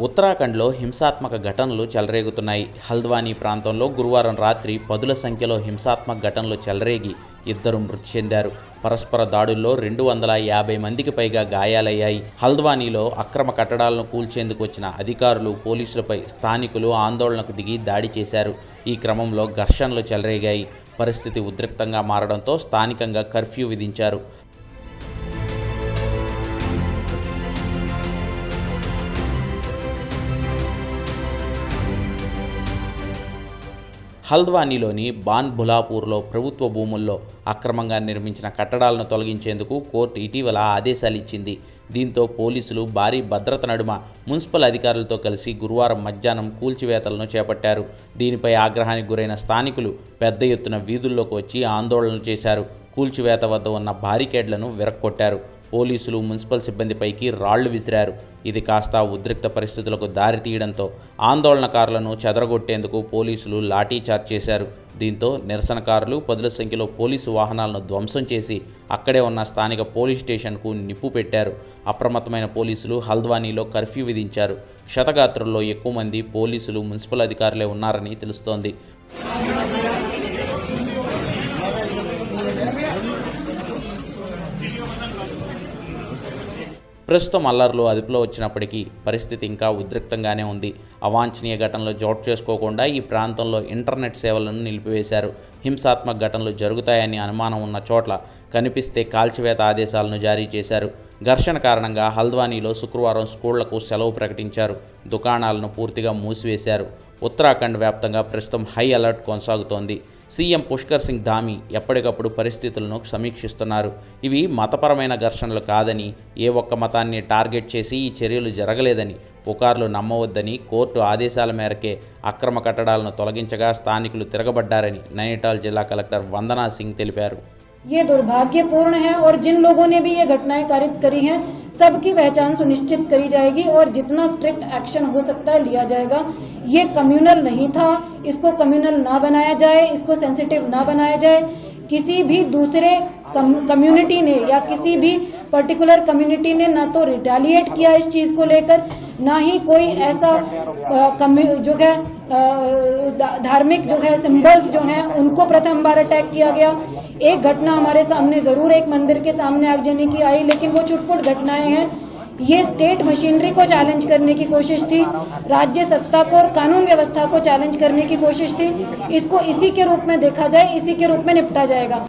ఉత్తరాఖండ్లో హింసాత్మక ఘటనలు చెలరేగుతున్నాయి. హల్ద్వానీ ప్రాంతంలో గురువారం రాత్రి పదుల సంఖ్యలో హింసాత్మక ఘటనలు చెలరేగి ఇద్దరు మృతి చెందారు. పరస్పర దాడుల్లో రెండు వందల యాభై మందికి పైగా గాయాలయ్యాయి. హల్ద్వానీలో అక్రమ కట్టడాలను కూల్చేందుకు వచ్చిన అధికారులు పోలీసులపై స్థానికులు ఆందోళనకు దిగి దాడి చేశారు. ఈ క్రమంలో ఘర్షణలు చెలరేగాయి. పరిస్థితి ఉద్రిక్తంగా మారడంతో స్థానికంగా కర్ఫ్యూ విధించారు. హల్ద్వానీలోని బాన్ బులాపూర్లో ప్రభుత్వ భూముల్లో అక్రమంగా నిర్మించిన కట్టడాలను తొలగించేందుకు కోర్టు ఇటీవల ఆదేశాలు ఇచ్చింది. దీంతో పోలీసులు భారీ భద్రత నడుమ మున్సిపల్ అధికారులతో కలిసి గురువారం మధ్యాహ్నం కూల్చివేతలను చేపట్టారు. దీనిపై ఆగ్రహానికి గురైన స్థానికులు పెద్ద ఎత్తున వీధుల్లోకి వచ్చి ఆందోళనలు చేశారు. కూల్చివేత వద్ద ఉన్న బారికేడ్లను విరక్కొట్టారు. పోలీసులు మున్సిపల్ సిబ్బందిపైకి రాళ్ళు విసిరారు. ఇది కాస్త ఉద్రిక్త పరిస్థితులకు దారితీయడంతో ఆందోళనకారులను చెదరగొట్టేందుకు పోలీసులు లాఠీచార్జ్ చేశారు. దీంతో నిరసనకారులు పదుల సంఖ్యలో పోలీసు వాహనాలను ధ్వంసం చేసి అక్కడే ఉన్న స్థానిక పోలీస్ స్టేషన్కు నిప్పు పెట్టారు. అప్రమత్తమైన పోలీసులు హల్ద్వానీలో కర్ఫ్యూ విధించారు. క్షతగాత్రుల్లో ఎక్కువ మంది పోలీసులు మున్సిపల్ అధికారులే ఉన్నారని తెలుస్తోంది. ప్రస్తుతం అల్లర్లు అదుపులో వచ్చినప్పటికీ పరిస్థితి ఇంకా ఉద్రిక్తంగానే ఉంది. అవాంఛనీయ ఘటనలు చోటు చేసుకోకుండా ఈ ప్రాంతంలో ఇంటర్నెట్ సేవలను నిలిపివేశారు. హింసాత్మక ఘటనలు జరుగుతాయని అనుమానం ఉన్న చోట్ల కనిపిస్తే కాల్చివేత ఆదేశాలను జారీ చేశారు. ఘర్షణ కారణంగా హల్ద్వానీలో శుక్రవారం స్కూళ్ళకు సెలవు ప్రకటించారు. దుకాణాలను పూర్తిగా మూసివేశారు. ఉత్తరాఖండ్ వ్యాప్తంగా ప్రస్తుతం హై అలర్ట్ కొనసాగుతోంది. సీఎం పుష్కర్ సింగ్ ధామి ఎప్పటికప్పుడు పరిస్థితులను సమీక్షిస్తున్నారు ఇవి మతపరమైన ఘర్షణలు కాదని ఏ ఒక్క మతాన్ని టార్గెట్ చేసి ఈ చర్యలు జరగలేదని పుకార్లు నమ్మవద్దని కోర్టు ఆదేశాల మేరకే అక్రమ కట్టడాలను తొలగించగా స్థానికులు తిరగబడ్డారని నైనిటాల్ జిల్లా కలెక్టర్ వందనా సింగ్ తెలిపారు ये दुर्भाग्यपूर्ण है और जिन लोगों ने भी ये घटनाएं कारित करी हैं सबकी पहचान सुनिश्चित करी जाएगी और जितना स्ट्रिक्ट एक्शन हो सकता है लिया जाएगा। ये कम्युनल नहीं था। इसको कम्युनल ना बनाया जाए, इसको सेंसिटिव ना बनाया जाए। किसी भी दूसरे कम्युनिटी ने या किसी भी पर्टिकुलर कम्युनिटी ने ना तो रिटेलिएट किया इस चीज़ को लेकर ना ही कोई ऐसा कम्यू- जो है धार्मिक जो है सिंबल्स जो हैं उनको प्रथम बार अटैक किया गया। एक घटना हमारे सामने ज़रूर एक मंदिर के सामने आगजनी की आई लेकिन वो छुटपुट घटनाएँ हैं। ये स्टेट मशीनरी को चैलेंज करने की कोशिश थी। राज्य सत्ता को और कानून व्यवस्था को चैलेंज करने की कोशिश थी। इसको इसी के रूप में देखा जाए इसी के रूप में निपटा जाएगा।